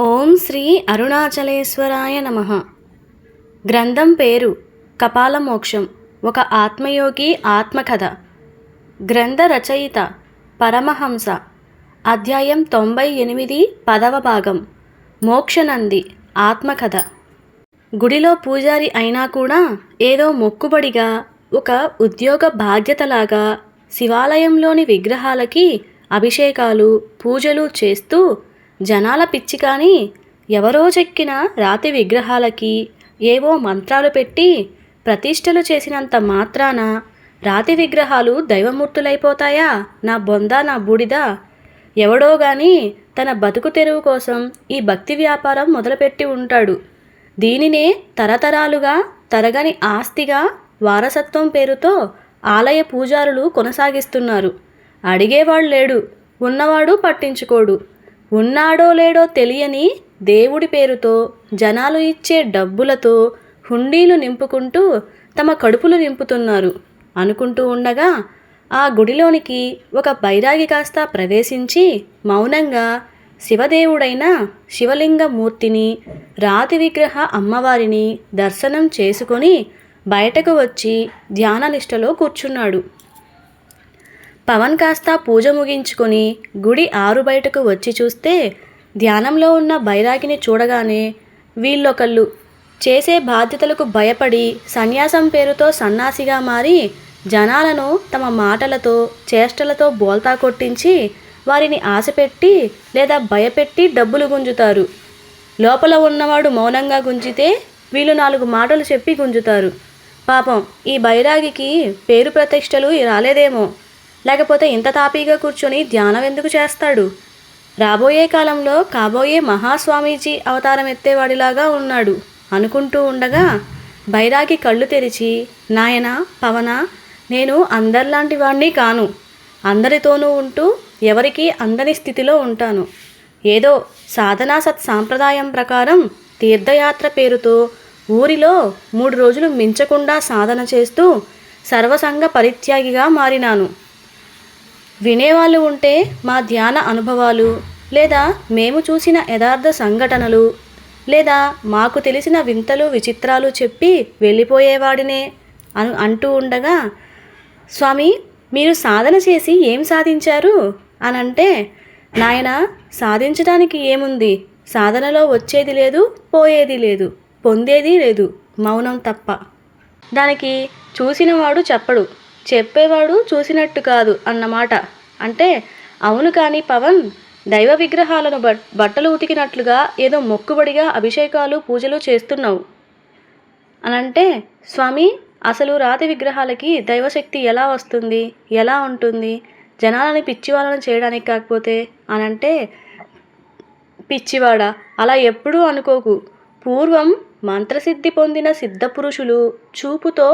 ఓం శ్రీ అరుణాచలేశ్వరాయ నమ. గ్రంథం పేరు కపాలమోక్షం ఒక ఆత్మయోగి ఆత్మకథ. గ్రంథ రచయిత పరమహంస. అధ్యాయం తొంభై ఎనిమిది పదవ భాగం మోక్షనంది ఆత్మకథ. గుడిలో పూజారి అయినా కూడా ఏదో మొక్కుబడిగా ఒక ఉద్యోగ బాధ్యతలాగా శివాలయంలోని విగ్రహాలకి అభిషేకాలు పూజలు చేస్తూ జనాల పిచ్చి కానీ ఎవరో చెక్కిన రాతి విగ్రహాలకి ఏవో మంత్రాలు పెట్టి ప్రతిష్టలు చేసినంత మాత్రాన రాతి విగ్రహాలు దైవమూర్తులైపోతాయా? నా బొందా నా బూడిద. ఎవడో గాని తన బతుకు తెరువు కోసం ఈ భక్తి వ్యాపారం మొదలుపెట్టి ఉంటాడు. దీనినే తరతరాలుగా తరగని ఆస్తిగా వారసత్వం పేరుతో ఆలయ పూజారులు కొనసాగిస్తున్నారు. అడిగేవాడు లేడు ఉన్నవాడు పట్టించుకోడు. ఉన్నాడో లేడో తెలియని దేవుడి పేరుతో జనాలు ఇచ్చే డబ్బులతో హుండీలు నింపుకుంటూ తమ కడుపులు నింపుతున్నారు. అనుకుంటూ ఉండగా ఆ గుడిలోనికి ఒక బైరాగి కాస్త ప్రవేశించి మౌనంగా శివదేవుడైన శివలింగమూర్తిని రాతి విగ్రహ అమ్మవారిని దర్శనం చేసుకొని బయటకు వచ్చి ధ్యాననిష్టలో కూర్చున్నాడు. పవన్ కాస్త పూజ ముగించుకొని గుడి ఆరు బయటకు వచ్చి చూస్తే ధ్యానంలో ఉన్న బైరాగిని చూడగానే వీళ్ళొకళ్ళు చేసే బాధ్యతలకు భయపడి సన్యాసం పేరుతో సన్నాసిగా మారి జనాలను తమ మాటలతో చేష్టలతో బోల్తా కొట్టించి వారిని ఆశపెట్టి లేదా భయపెట్టి డబ్బులు గుంజుతారు. లోపల ఉన్నవాడు మౌనంగా గుంజితే వీళ్ళు నాలుగు మాటలు చెప్పి గుంజుతారు. పాపం ఈ బైరాగికి పేరు ప్రతిష్టలు రాలేదేమో. లేకపోతే ఇంత తాపీగా కూర్చొని ధ్యానం ఎందుకు చేస్తాడు? రాబోయే కాలంలో కాబోయే మహాస్వామీజీ అవతారం ఎత్తేవాడిలాగా ఉన్నాడు. అనుకుంటూ ఉండగా బైరాగి కళ్ళు తెరిచి నాయన పవన నేను అందరిలాంటి వాణ్ణి కాను. అందరితోనూ ఉంటూ ఎవరికీ అందని స్థితిలో ఉంటాను. ఏదో సాధనా సత్ సాంప్రదాయం ప్రకారం తీర్థయాత్ర పేరుతో ఊరిలో మూడు రోజులు మించకుండా సాధన చేస్తూ సర్వసంగ పరిత్యాగిగా మారినాను. వినేవాళ్ళు ఉంటే మా ధ్యాన అనుభవాలు లేదా మేము చూసిన యథార్థ సంఘటనలు లేదా మాకు తెలిసిన వింతలు విచిత్రాలు చెప్పి వెళ్ళిపోయేవాడినే అను అంటూ ఉండగా స్వామి మీరు సాధన చేసి ఏం సాధించారు? అని అంటే నాయన సాధించడానికి ఏముంది? సాధనలో వచ్చేది లేదు పోయేది లేదు పొందేది లేదు మౌనం తప్ప. దానికి చూసినవాడు చెప్పడు. చెప్పేవాడు చూసినట్టు కాదు అన్నమాట. అంటే అవును కానీ పవన్ దైవ విగ్రహాలను బట్ బట్టలు ఉతికినట్లుగా ఏదో మొక్కుబడిగా అభిషేకాలు పూజలు చేస్తున్నావు. అనంటే స్వామి అసలు రాతి విగ్రహాలకి దైవశక్తి ఎలా వస్తుంది? ఎలా ఉంటుంది? జనాలని పిచ్చివాళ్ళని చేయడానికి కాకపోతే అనంటే పిచ్చివాడా? అలా ఎప్పుడూ అనుకోకు. పూర్వం మంత్రసిద్ధి పొందిన సిద్ధపురుషులు చూపుతో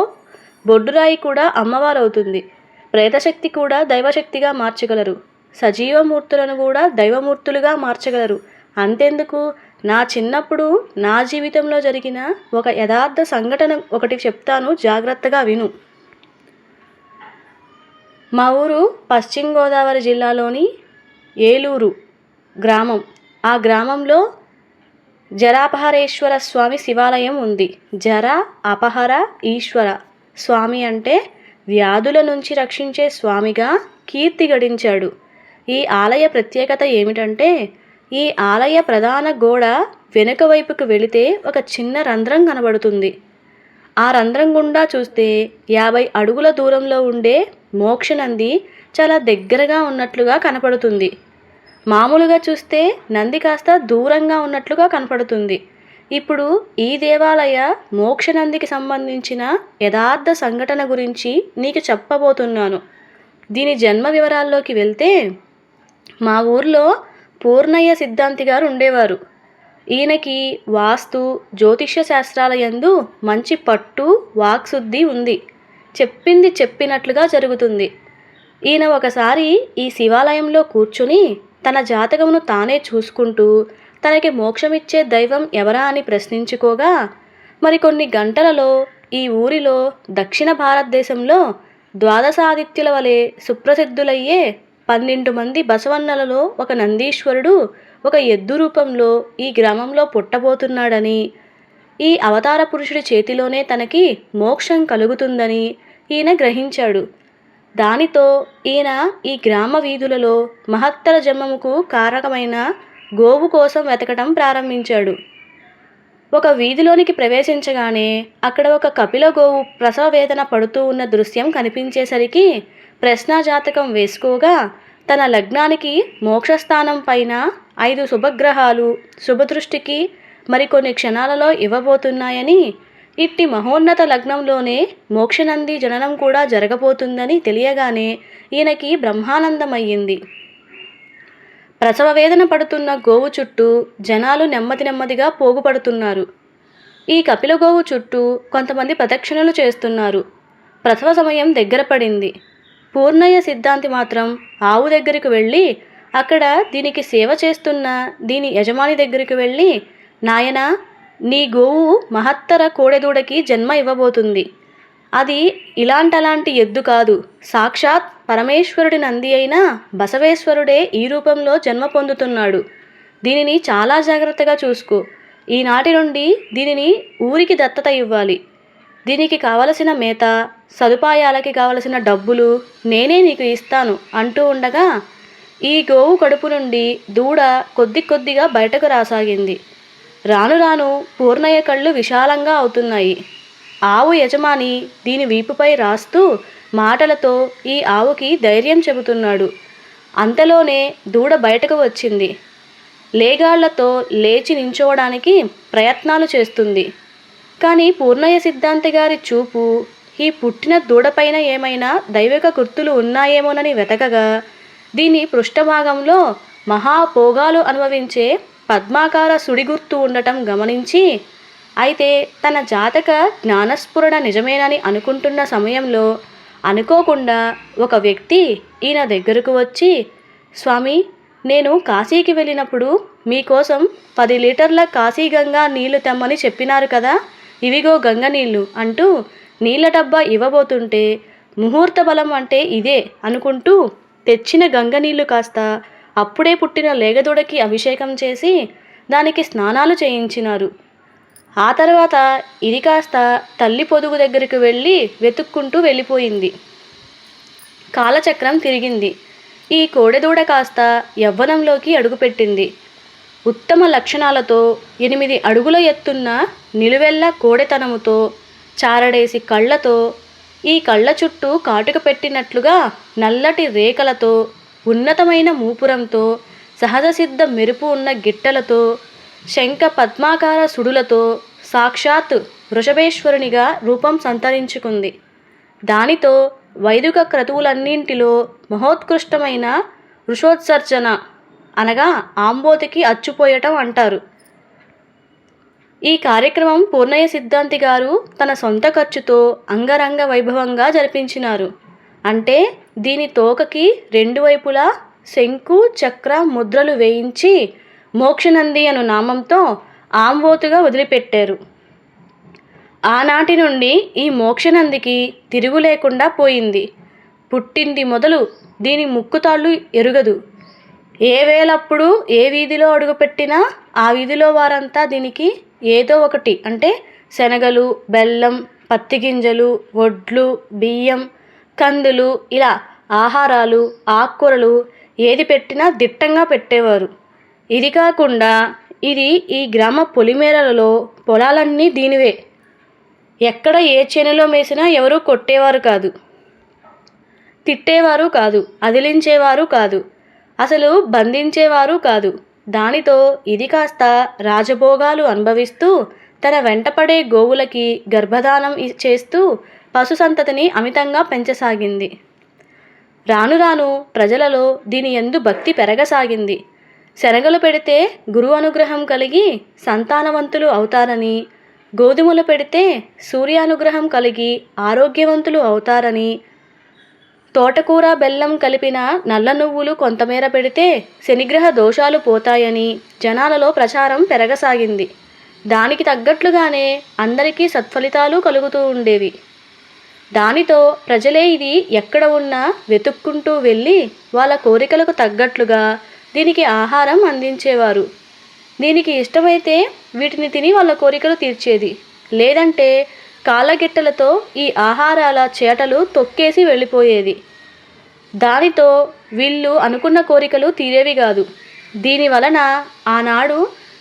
బొడ్డురాయి కూడా అమ్మవారవుతుంది. ప్రేతశక్తి కూడా దైవశక్తిగా మార్చగలరు. సజీవమూర్తులను కూడా దైవమూర్తులుగా మార్చగలరు. అంతెందుకు? నా చిన్నప్పుడు నా జీవితంలో జరిగిన ఒక యథార్థ సంఘటన ఒకటి చెప్తాను జాగ్రత్తగా విను. మా ఊరు పశ్చిమ గోదావరి జిల్లాలోని ఏలూరు గ్రామం. ఆ గ్రామంలో జరాపహరేశ్వర స్వామి శివాలయం ఉంది. జర అపహర ఈశ్వర. స్వామి అంటే వ్యాధుల నుంచి రక్షించే స్వామిగా కీర్తి గడించాడు. ఈ ఆలయ ప్రత్యేకత ఏమిటంటే ఈ ఆలయ ప్రధాన గోడ వెనుక వైపుకు వెళితే ఒక చిన్న రంధ్రం కనబడుతుంది. ఆ రంధ్రం గుండా చూస్తే యాభై అడుగుల దూరంలో ఉండే మోక్షనంది చాలా దగ్గరగా ఉన్నట్లుగా కనపడుతుంది. మామూలుగా చూస్తే నంది కాస్త దూరంగా ఉన్నట్లుగా కనపడుతుంది. ఇప్పుడు ఈ దేవాలయ మోక్షనందికి సంబంధించిన యథార్థ సంఘటన గురించి నీకు చెప్పబోతున్నాను. దీని జన్మ వివరాల్లోకి వెళ్తే మా ఊర్లో పూర్ణయ్య సిద్ధాంతి గారు ఉండేవారు. ఈయనకి వాస్తు జ్యోతిష్య శాస్త్రాల యందు మంచి పట్టు వాక్శుద్ధి ఉంది. చెప్పింది చెప్పినట్లుగా జరుగుతుంది. ఈయన ఒకసారి ఈ శివాలయంలో కూర్చుని తన జాతకమును తానే చూసుకుంటూ తనకి మోక్షమిచ్చే దైవం ఎవరా అని ప్రశ్నించుకోగా మరికొన్ని గంటలలో ఈ ఊరిలో దక్షిణ భారతదేశంలో ద్వాదశాదిత్యుల వలె సుప్రసిద్ధులయ్యే పన్నెండు మంది బసవన్నలలో ఒక నందీశ్వరుడు ఒక ఎద్దు రూపంలో ఈ గ్రామంలో పుట్టబోతున్నాడని ఈ అవతార పురుషుడి చేతిలోనే తనకి మోక్షం కలుగుతుందని ఈయన గ్రహించాడు. దానితో ఈయన ఈ గ్రామ వీధులలో మహత్తర జన్మముకు కారకమైన గోవు కోసం వెతకటం ప్రారంభించాడు. ఒక వీధిలోనికి ప్రవేశించగానే అక్కడ ఒక కపిల గోవు ప్రసవ వేదన పడుతూ ఉన్న దృశ్యం కనిపించేసరికి ప్రశ్నాజాతకం వేసుకోగా తన లగ్నానికి మోక్షస్థానం పైన ఐదు శుభగ్రహాలు శుభదృష్టికి మరికొన్ని క్షణాలలో ఇవ్వబోతున్నాయని ఇట్టి మహోన్నత లగ్నంలోనే మోక్షనంది జననం కూడా జరగబోతుందని తెలియగానే ఈయనకి బ్రహ్మానందమయ్యింది. ప్రసవ వేదన పడుతున్న గోవు చుట్టూ జనాలు నెమ్మది నెమ్మదిగా పోగుపడుతున్నారు. ఈ కపిల గోవు చుట్టూ కొంతమంది ప్రదక్షిణలు చేస్తున్నారు. ప్రసవ సమయం దగ్గర పడింది. పూర్ణయ్య సిద్ధాంతి మాత్రం ఆవు దగ్గరికి వెళ్ళి అక్కడ దీనికి సేవ చేస్తున్న దీని యజమాని దగ్గరికి వెళ్ళి నాయనా నీ గోవు మహత్తర కోడెదూడకి జన్మ ఇవ్వబోతుంది. అది ఇలాంటలాంటి ఎద్దు కాదు. సాక్షాత్ పరమేశ్వరుడి నంది అయిన బసవేశ్వరుడే ఈ రూపంలో జన్మ పొందుతున్నాడు. దీనిని చాలా జాగ్రత్తగా చూసుకో. ఈనాటి నుండి దీనిని ఊరికి దత్తత ఇవ్వాలి. దీనికి కావలసిన మేత సదుపాయాలకి కావలసిన డబ్బులు నేనే నీకు ఇస్తాను అంటూ ఉండగా ఈ గోవు కడుపు నుండి దూడ కొద్ది కొద్దిగా బయటకు రాసాగింది. రాను రాను పూర్ణయ్య కళ్ళు విశాలంగా అవుతున్నాయి. ఆవు యజమాని దీని వీపుపై రాస్తూ మాటలతో ఈ ఆవుకి ధైర్యం చెబుతున్నాడు. అంతలోనే దూడ బయటకు వచ్చింది. లేగాళ్ళతో లేచి నించోవడానికి ప్రయత్నాలు చేస్తుంది. కానీ పూర్ణయ్య సిద్ధాంతి గారి చూపు ఈ పుట్టిన దూడపైన ఏమైనా దైవిక గుర్తులు ఉన్నాయేమోనని వెతకగా దీని పృష్ఠభాగంలో మహాపోగాలు అనుభవించే పద్మాకార సుడిగుర్తు ఉండటం గమనించి అయితే తన జాతక జ్ఞానస్ఫురణ నిజమేనని అనుకుంటున్న సమయంలో అనుకోకుండా ఒక వ్యక్తి ఈయన దగ్గరకు వచ్చి స్వామి నేను కాశీకి వెళ్ళినప్పుడు మీకోసం పది లీటర్ల కాశీ గంగా నీళ్ళు తెమ్మని చెప్పినారు కదా ఇవిగో గంగ నీళ్ళు అంటూ నీళ్ళ డబ్బా ఇవ్వబోతుంటే ముహూర్త బలం అంటే ఇదే అనుకుంటూ తెచ్చిన గంగ నీళ్ళు కాస్త అప్పుడే పుట్టిన లేగదూడకి అభిషేకం చేసి దానికి స్నానాలు చేయించినారు. ఆ తర్వాత ఇది కాస్త తల్లి పొదుగు దగ్గరికి వెళ్ళి వెతుక్కుంటూ వెళ్ళిపోయింది. కాలచక్రం తిరిగింది. ఈ కోడెదూడ కాస్త యవ్వనంలోకి అడుగుపెట్టింది. ఉత్తమ లక్షణాలతో ఎనిమిది అడుగుల ఎత్తున్న నిలువెల్ల కోడెతనముతో చారడేసి కళ్ళతో ఈ కళ్ళ చుట్టూ కాటుక పెట్టినట్లుగా నల్లటి రేఖలతో ఉన్నతమైన మూపురంతో సహజసిద్ధ మెరుపు ఉన్న గిట్టలతో శంఖ పద్మాకార సుడులతో సాక్షాత్ వృషభేశ్వరునిగా రూపం సంతరించుకుంది. దానితో వైదిక క్రతువులన్నింటిలో మహోత్కృష్టమైన వృషోత్సర్జన అనగా ఆంబోతికి అచ్చుపోయటం అంటారు. ఈ కార్యక్రమం పూర్ణయ్య సిద్ధాంతి గారు తన సొంత ఖర్చుతో అంగరంగ వైభవంగా జరిపించినారు. అంటే దీని తోకకి రెండు వైపులా శంకు చక్ర ముద్రలు వేయించి మోక్షనంది అను నామంతో ఆంబోతుగా వదిలిపెట్టారు. ఆనాటి నుండి ఈ మోక్షనందికి తిరుగు లేకుండా పోయింది. పుట్టింది మొదలు దీని ముక్కుతాళ్ళు ఎరుగదు. ఏ వేలప్పుడు ఏ వీధిలో అడుగుపెట్టినా ఆ వీధిలో వారంతా దీనికి ఏదో ఒకటి అంటే శనగలు బెల్లం పత్తి గింజలు వడ్లు బియ్యం కందులు ఇలా ఆహారాలు ఆకుకూరలు ఏది పెట్టినా దిట్టంగా పెట్టేవారు. ఇది కాకుండా ఇది ఈ గ్రామ పొలిమేరలలో పొలాలన్నీ దీనివే. ఎక్కడ ఏ చేనులో మేసినా ఎవరూ కొట్టేవారు కాదు. తిట్టేవారు కాదు. అదిలించేవారు కాదు. అసలు బంధించేవారు కాదు. దానితో ఇది కాస్త రాజభోగాలు అనుభవిస్తూ తన వెంటపడే గోవులకి గర్భధానం చేస్తూ పశు సంతతిని అమితంగా పెంచసాగింది. రాను రాను ప్రజలలో దీని ఎందు భక్తి పెరగసాగింది. శనగలు పెడితే గురు అనుగ్రహం కలిగి సంతానవంతులు అవుతారని గోధుమలు పెడితే సూర్యానుగ్రహం కలిగి ఆరోగ్యవంతులు అవుతారని తోటకూర బెల్లం కలిపిన నల్ల నువ్వులు కొంతమేర పెడితే శనిగ్రహ దోషాలు పోతాయని జనాలలో ప్రచారం పెరగసాగింది. దానికి తగ్గట్లుగానే అందరికీ సత్ఫలితాలు కలుగుతూ ఉండేవి. దానితో ప్రజలే ఇది ఎక్కడ ఉన్నా వెతుక్కుంటూ వెళ్ళి వాళ్ళ కోరికలకు తగ్గట్లుగా దీనికి ఆహారం అందించేవారు. దీనికి ఇష్టమైతే వీటిని తిని వాళ్ళ కోరికలు తీర్చేది. లేదంటే కాళ్ళగిట్టలతో ఈ ఆహారాల చేటలు తొక్కేసి వెళ్ళిపోయేది. దానితో వీళ్ళు అనుకున్న కోరికలు తీరేవి కాదు. దీని వలన ఆనాడు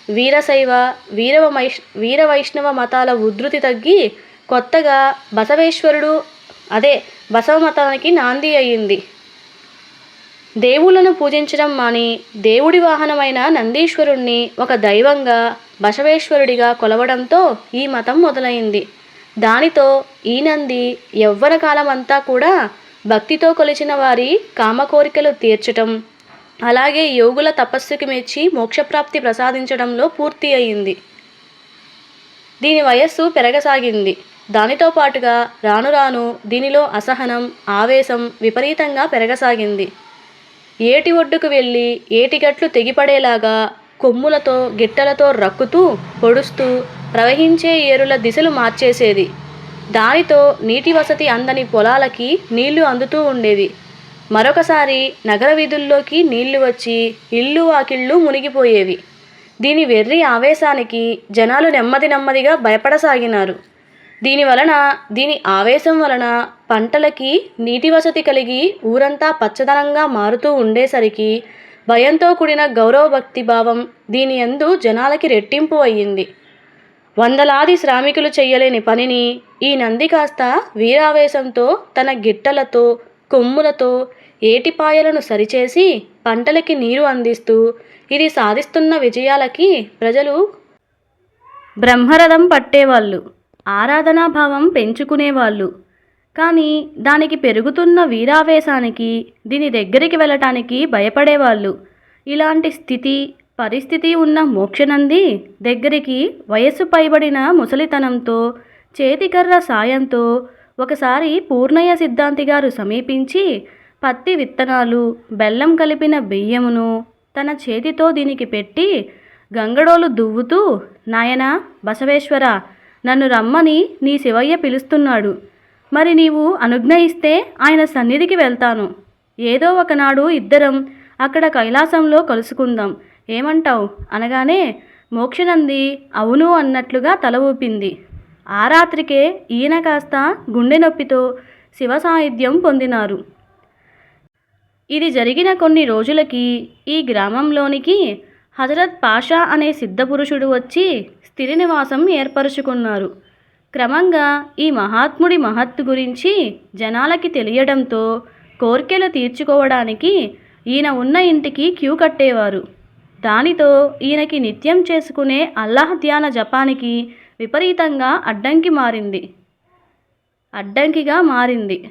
వీరశైవ వీరవ వీరవైష్ణవ వీర వైష్ణవ మతాల ఉధృతి తగ్గి కొత్తగా బసవేశ్వరుడు అదే బసవ మతానికి నాంది అయ్యింది దేవుళ్ళను పూజించడం మాని దేవుడి వాహనమైన నందీశ్వరుణ్ణి ఒక దైవంగా బసవేశ్వరుడిగా కొలవడంతో ఈ మతం మొదలైంది. దానితో ఈ నంది యవ్వన కాలమంతా కూడా భక్తితో కొలిచిన వారి కామకోరికలు తీర్చటం అలాగే యోగుల తపస్సుకి మెచ్చి మోక్షప్రాప్తి ప్రసాదించడంలో పూర్తి అయింది. దీని వయస్సు పెరగసాగింది. దానితో పాటుగా రాను రాను దీనిలో అసహనం ఆవేశం విపరీతంగా పెరగసాగింది. ఏటి ఒడ్డుకు వెళ్ళి ఏటిగట్లు తెగిపడేలాగా కొమ్ములతో గిట్టలతో రక్కుతూ పొడుస్తూ ప్రవహించే ఏరుల దిశలు మార్చేసేది. దానితో నీటి వసతి అందని పొలాలకి నీళ్ళు అందుతూ ఉండేవి. మరొకసారి నగర వీధుల్లోకి నీళ్ళు వచ్చి ఇల్లు వాకిళ్ళు మునిగిపోయేవి. దీని వెర్రి ఆవేశానికి జనాలు నెమ్మది నెమ్మదిగా భయపడసాగినారు. దీని వలన దీని ఆవేశం వలన పంటలకి నీటి వసతి కలిగి ఊరంతా పచ్చదనంగా మారుతూ ఉండేసరికి భయంతో కూడిన గౌరవ భక్తి భావం దీని యందు జనాలకి రెట్టింపు అయ్యింది. వందలాది శ్రామికులు చేయలేని పనిని ఈ నంది కాస్త వీరావేశంతో తన గిట్టలతో కొమ్ములతో ఏటిపాయలను సరిచేసి పంటలకి నీరు అందిస్తూ ఇది సాధిస్తున్న విజయాలకి ప్రజలు బ్రహ్మరథం పట్టేవాళ్ళు. ఆరాధనాభావం పెంచుకునేవాళ్ళు. కానీ దానికి పెరుగుతున్న వీరావేశానికి దీని దగ్గరికి వెళ్ళటానికి భయపడేవాళ్ళు. ఇలాంటి స్థితి పరిస్థితి ఉన్న మోక్షనంది దగ్గరికి వయస్సు పైబడిన ముసలితనంతో చేతికర్ర సాయంతో ఒకసారి పూర్ణయ్య సిద్ధాంతి గారు సమీపించి పత్తి విత్తనాలు బెల్లం కలిపిన బియ్యమును తన చేతితో దీనికి పెట్టి గంగడోలు దువ్వుతూ నాయనా బసవేశ్వర నన్ను రమ్మని నీ శివయ్య పిలుస్తున్నాడు. మరి నీవు అనుజ్ఞ ఇస్తే ఆయన సన్నిధికి వెళ్తాను. ఏదో ఒకనాడు ఇద్దరం అక్కడ కైలాసంలో కలుసుకుందాం. ఏమంటావు? అనగానే మోక్షనంది అవును అన్నట్లుగా తల ఊపింది. ఆ రాత్రికే ఈయన కాస్త గుండె నొప్పితో శివ సాహిత్యం పొందినారు. ఇది జరిగిన కొన్ని రోజులకి ఈ గ్రామంలోనికి హజరత్ పాషా అనే సిద్ధపురుషుడు వచ్చి స్థిర నివాసం క్రమంగా ఈ మహాత్ముడి మహత్తు గురించి జనాలకి తెలియడంతో కోర్కెలు తీర్చుకోవడానికి ఈయన ఉన్న ఇంటికి క్యూ కట్టేవారు. దానితో ఈయనకి నిత్యం చేసుకునే అల్లాహ్ ధ్యాన జపానికి విపరీతంగా అడ్డంకి మారింది. అడ్డంకిగా మారింది.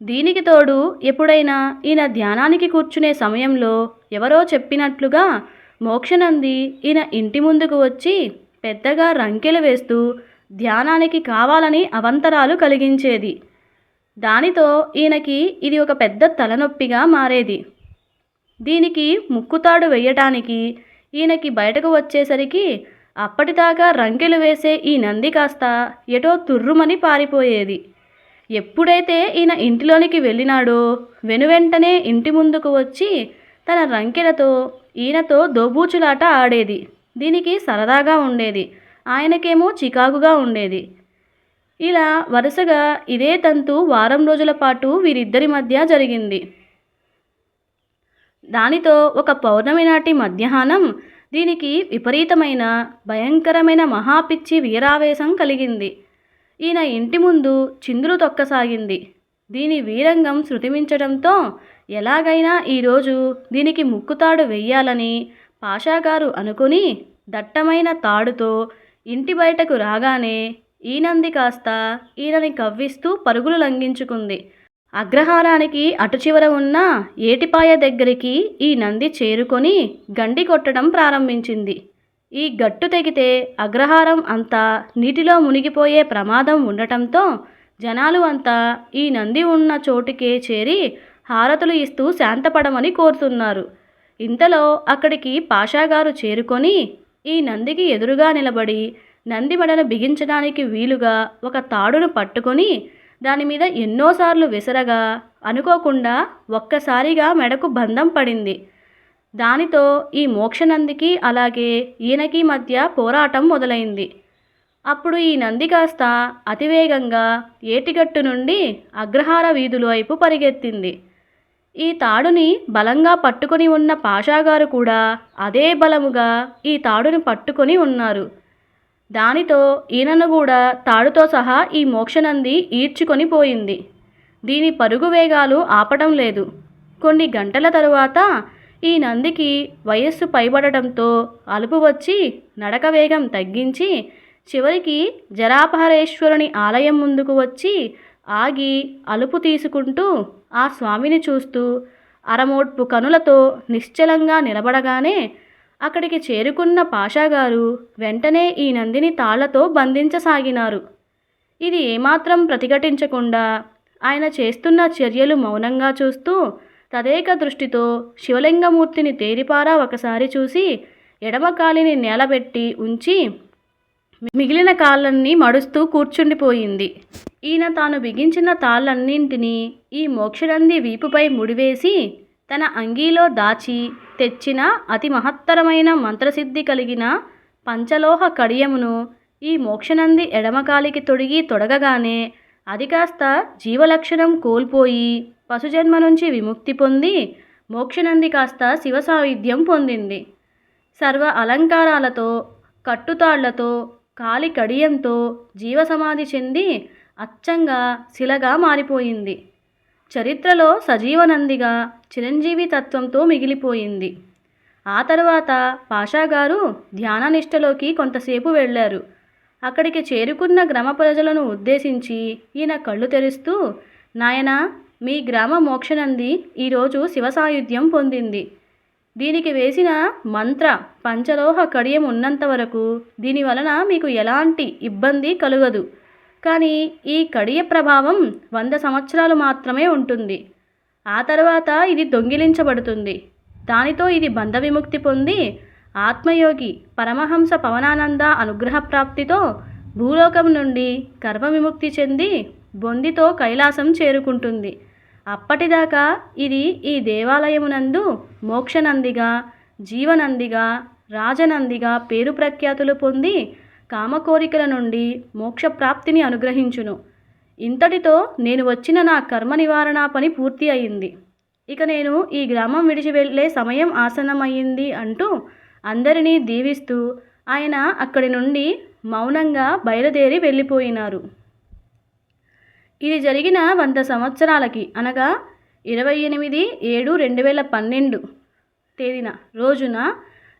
దీనికి తోడు ఎప్పుడైనా ఈయన ధ్యానానికి కూర్చునే సమయంలో ఎవరో చెప్పినట్లుగా మోక్షనంది ఈయన ఇంటి ముందుకు వచ్చి పెద్దగా రంకెలు వేస్తూ ధ్యానానికి కావాలని అవంతరాలు కలిగించేది. దానితో ఈయనకి ఇది ఒక పెద్ద తలనొప్పిగా మారేది. దీనికి ముక్కుతాడు వేయటానికి ఈయనకి బయటకు వచ్చేసరికి అప్పటిదాకా రంకెలు వేసే ఈ నంది కాస్త ఎటో తుర్రుమని పారిపోయేది. ఎప్పుడైతే ఈయన ఇంటిలోనికి వెళ్ళినాడో వెనువెంటనే ఇంటి ముందుకు వచ్చి తన రంకెలతో ఈయనతో దోబూచులాట ఆడేది. దీనికి సరదాగా ఉండేది. ఆయనకేమో చికాకుగా ఉండేది. ఇలా వరుసగా ఇదే తంతు వారం రోజుల పాటు వీరిద్దరి మధ్య జరిగింది. దానితో ఒక పౌర్ణమి నాటి మధ్యాహ్నం దీనికి విపరీతమైన భయంకరమైన మహాపిచ్చి వీరావేశం కలిగింది. ఈయన ఇంటి ముందు చిందులు తొక్కసాగింది. దీని వీరంగం శృతిమించడంతో ఎలాగైనా ఈరోజు దీనికి ముక్కుతాడు వెయ్యాలని పాషాగారు అనుకుని దట్టమైన తాడుతో ఇంటి బయటకు రాగానే ఈనంది కాస్త ఈయనని కవ్విస్తూ పరుగులు లంఘించుకుంది. అగ్రహారానికి అటు చివర ఉన్న ఏటిపాయ దగ్గరికి ఈ నంది చేరుకొని గండి కొట్టడం ప్రారంభించింది. ఈ గట్టు తెగితే అగ్రహారం అంతా నీటిలో మునిగిపోయే ప్రమాదం ఉండటంతో జనాలు అంతా ఈ నంది ఉన్న చోటుకే చేరి హారతులు ఇస్తూ శాంతపడమని కోరుతున్నారు. ఇంతలో అక్కడికి పాషాగారు చేరుకొని ఈ నందికి ఎదురుగా నిలబడి నంది మెడను బిగించడానికి వీలుగా ఒక తాడును పట్టుకొని దాని మీద ఎన్నోసార్లు విసరగా అనుకోకుండా ఒక్కసారిగా మెడకు బంధం పడింది. దానితో ఈ మోక్షనందికి అలాగే ఈయనకి మధ్య పోరాటం మొదలైంది. అప్పుడు ఈ నంది కాస్త అతివేగంగా ఏటిగట్టు నుండి అగ్రహార వీధుల వైపు పరిగెత్తింది. ఈ తాడుని బలంగా పట్టుకొని ఉన్న పాషాగారు కూడా అదే బలముగా ఈ తాడుని పట్టుకొని ఉన్నారు. దానితో ఈయనను కూడా తాడుతో సహా ఈ మోక్షనంది ఈడ్చుకొని పోయింది. దీని పరుగు వేగాలు ఆపడం లేదు. కొన్ని గంటల తరువాత ఈ నందికి వయస్సు పైబడటంతో అలుపు వచ్చి నడక వేగం తగ్గించి చివరికి జరాపహరేశ్వరుని ఆలయం ముందుకు వచ్చి ఆగి అలుపు తీసుకుంటూ ఆ స్వామిని చూస్తూ అరమోడ్పు కనులతో నిశ్చలంగా నిలబడగానే అక్కడికి చేరుకున్న పాషాగారు వెంటనే ఈ నందిని తాళ్ళతో బంధించసాగినారు. ఇది ఏమాత్రం ప్రతిఘటించకుండా ఆయన చేస్తున్న చర్యలు మౌనంగా చూస్తూ తదేక దృష్టితో శివలింగమూర్తిని తేరిపారా ఒకసారి చూసి ఎడమకాలిని నేలబెట్టి ఉంచి మిగిలిన కాళ్ళన్నీ మడుస్తూ కూర్చుండిపోయింది. ఈయన తాను బిగించిన తాళ్ళన్నింటినీ ఈ మోక్షనంది వీపుపై ముడివేసి తన అంగీలో దాచి తెచ్చిన అతి మహత్తరమైన మంత్రసిద్ధి కలిగిన పంచలోహ కడియమును ఈ మోక్షనంది ఎడమకాలికి తొడిగి తొడగగానే అది కాస్త జీవలక్షణం కోల్పోయి పశుజన్మ నుంచి విముక్తి పొంది మోక్షనంది కాస్త శివ సాయుధ్యం పొందింది. సర్వ అలంకారాలతో కట్టుతాళ్ళతో కాలి కడియంతో జీవసమాధి చెంది అచ్చంగా శిలగా మారిపోయింది. చరిత్రలో సజీవనందిగా చిరంజీవి తత్వంతో మిగిలిపోయింది. ఆ తర్వాత పాషాగారు ధ్యాననిష్టలోకి కొంతసేపు వెళ్ళారు. అక్కడికి చేరుకున్న గ్రామ ప్రజలను ఉద్దేశించి ఈయన కళ్ళు తెరుస్తూ నాయన మీ గ్రామ మోక్షనంది ఈరోజు శివసాయుధ్యం పొందింది. దీనికి వేసిన మంత్ర పంచలోహ కడియం ఉన్నంత వరకు దీని వలన మీకు ఎలాంటి ఇబ్బంది కలుగదు. కానీ ఈ కడియ ప్రభావం వంద సంవత్సరాలు మాత్రమే ఉంటుంది. ఆ తర్వాత ఇది దొంగిలించబడుతుంది. దానితో ఇది బంధ విముక్తి పొంది ఆత్మయోగి పరమహంస పవనానంద అనుగ్రహ ప్రాప్తితో భూలోకం నుండి కర్మ విముక్తి చెంది బొందితో కైలాసం చేరుకుంటుంది. అప్పటిదాకా ఇది ఈ దేవాలయమునందు మోక్షనందిగా జీవనందిగా రాజనందిగా పేరు ప్రఖ్యాతులు పొంది కామకోరికల నుండి మోక్షప్రాప్తిని అనుగ్రహించును. ఇంతటితో నేను వచ్చిన నా కర్మ నివారణ పని పూర్తి అయింది. ఇక నేను ఈ గ్రామం విడిచి వెళ్ళే సమయం ఆసన్నమయ్యింది అంటూ అందరినీ దీవిస్తూ ఆయన అక్కడి నుండి మౌనంగా బయలుదేరి వెళ్ళిపోయినారు. ఇది జరిగిన వంద సంవత్సరాలకి అనగా ఇరవై ఎనిమిది ఏడు రెండు వేల పన్నెండు తేదీన రోజున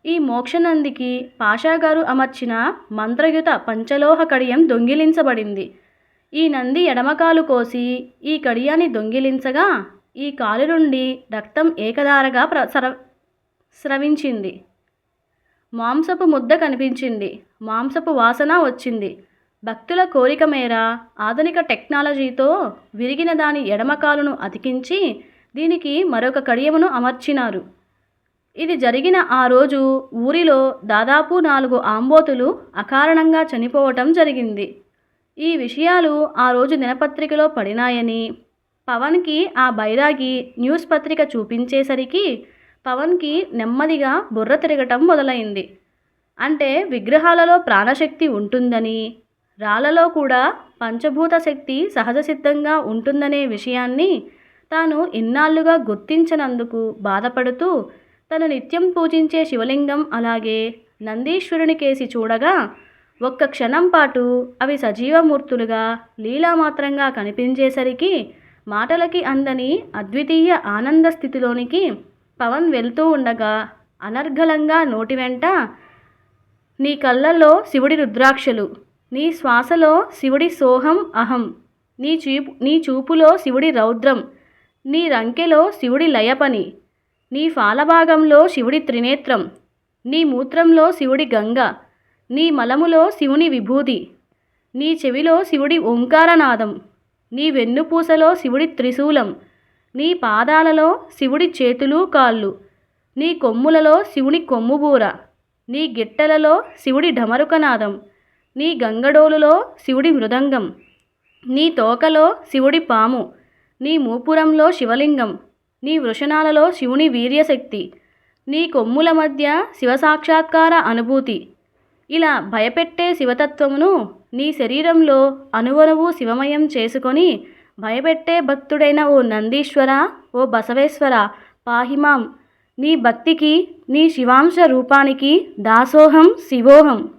ఈ మోక్షనందికి పాషాగారు అమర్చిన మంత్రయుత పంచలోహ కడియం దొంగిలించబడింది. ఈ నంది ఎడమకాలు కోసి ఈ కడియాన్ని దొంగిలించగా ఈ కాలు నుండి రక్తం ఏకధారగా ప్ర స్ర స్రవించింది. మాంసపు ముద్ద కనిపించింది. మాంసపు వాసన వచ్చింది. భక్తుల కోరిక మేర ఆధునిక టెక్నాలజీతో విరిగిన దాని ఎడమకాలను అతికించి దీనికి మరొక కడియమును అమర్చినారు. ఇది జరిగిన ఆ రోజు ఊరిలో దాదాపు నాలుగు ఆంబోతులు అకారణంగా చనిపోవటం జరిగింది. ఈ విషయాలు ఆ రోజు దినపత్రికలో పడినాయని పవన్కి ఆ బైరాగి న్యూస్ పత్రిక చూపించేసరికి పవన్కి నెమ్మదిగా బుర్ర తిరగటం మొదలైంది. అంటే విగ్రహాలలో ప్రాణశక్తి ఉంటుందని రాళ్ళలో కూడా పంచభూత శక్తి సహజ సిద్ధంగా ఉంటుందనే విషయాన్ని తాను ఇన్నాళ్ళుగా గుర్తించనందుకు బాధపడుతూ తను నిత్యం పూజించే శివలింగం అలాగే నందీశ్వరుని కేసి చూడగా ఒక్క క్షణం పాటు అవి సజీవమూర్తులుగా లీలామాత్రంగా కనిపించేసరికి మాటలకి అందని అద్వితీయ ఆనంద స్థితిలోనికి పవన్ వెళ్తూ ఉండగా అనర్గళంగా నోటి వెంట నీ కళ్ళల్లో శివుడి రుద్రాక్షలు నీ శ్వాసలో శివుడి సోహం అహం. నీ చూపు నీ చూపులో శివుడి రౌద్రం. నీ రంకెలో శివుడి లయపని. నీ ఫాలభాగంలో శివుడి త్రినేత్రం. నీ మూత్రంలో శివుడి గంగ. నీ మలములో శివుని విభూది నీ చెవిలో శివుడి ఓంకారనాదం. నీ వెన్నుపూసలో శివుడి త్రిశూలం. నీ పాదాలలో శివుడి చేతులు కాళ్ళు. నీ కొమ్ములలో శివుని కొమ్ముబూర నీ గిట్టలలో శివుడి ఢమరుకనాదం. నీ గంగడోలులో శివుడి మృదంగం నీ తోకలో శివుడి పాము నీ మూపురంలో శివలింగం నీ వృషణాలలో శివుని వీర్యశక్తి నీ కొమ్ముల మధ్య శివసాక్షాత్కార అనుభూతి. ఇలా భయపెట్టే శివతత్వమును నీ శరీరంలో అణువణువు శివమయం చేసుకొని భయపెట్టే భక్తుడైన ఓ నందీశ్వర ఓ బసవేశ్వర పాహిమాం నీ భక్తికి నీ శివాంశ రూపానికి దాసోహం శివోహం.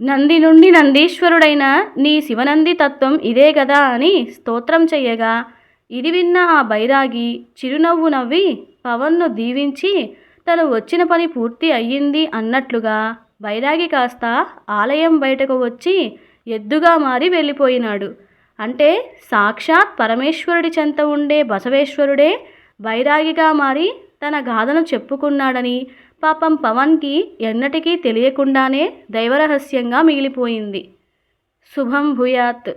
నంది నుండి నందీశ్వరుడైన నీ శివనంది తత్వం ఇదే కదా అని స్తోత్రం చెయ్యగా. ఇది విన్న ఆ బైరాగి చిరునవ్వు నవ్వి పవన్ను దీవించి తను వచ్చిన పని పూర్తి అయ్యింది అన్నట్లుగా బైరాగి కాస్త ఆలయం బయటకు వచ్చి ఎద్దుగా మారి వెళ్ళిపోయినాడు. అంటే సాక్షాత్ పరమేశ్వరుడి చెంత ఉండే బసవేశ్వరుడే బైరాగిగా మారి తన గాథను చెప్పుకున్నాడని పాపం పవన్కి ఎన్నటికీ తెలియకుండానే దైవరహస్యంగా మిగిలిపోయింది. శుభం భూయాత్.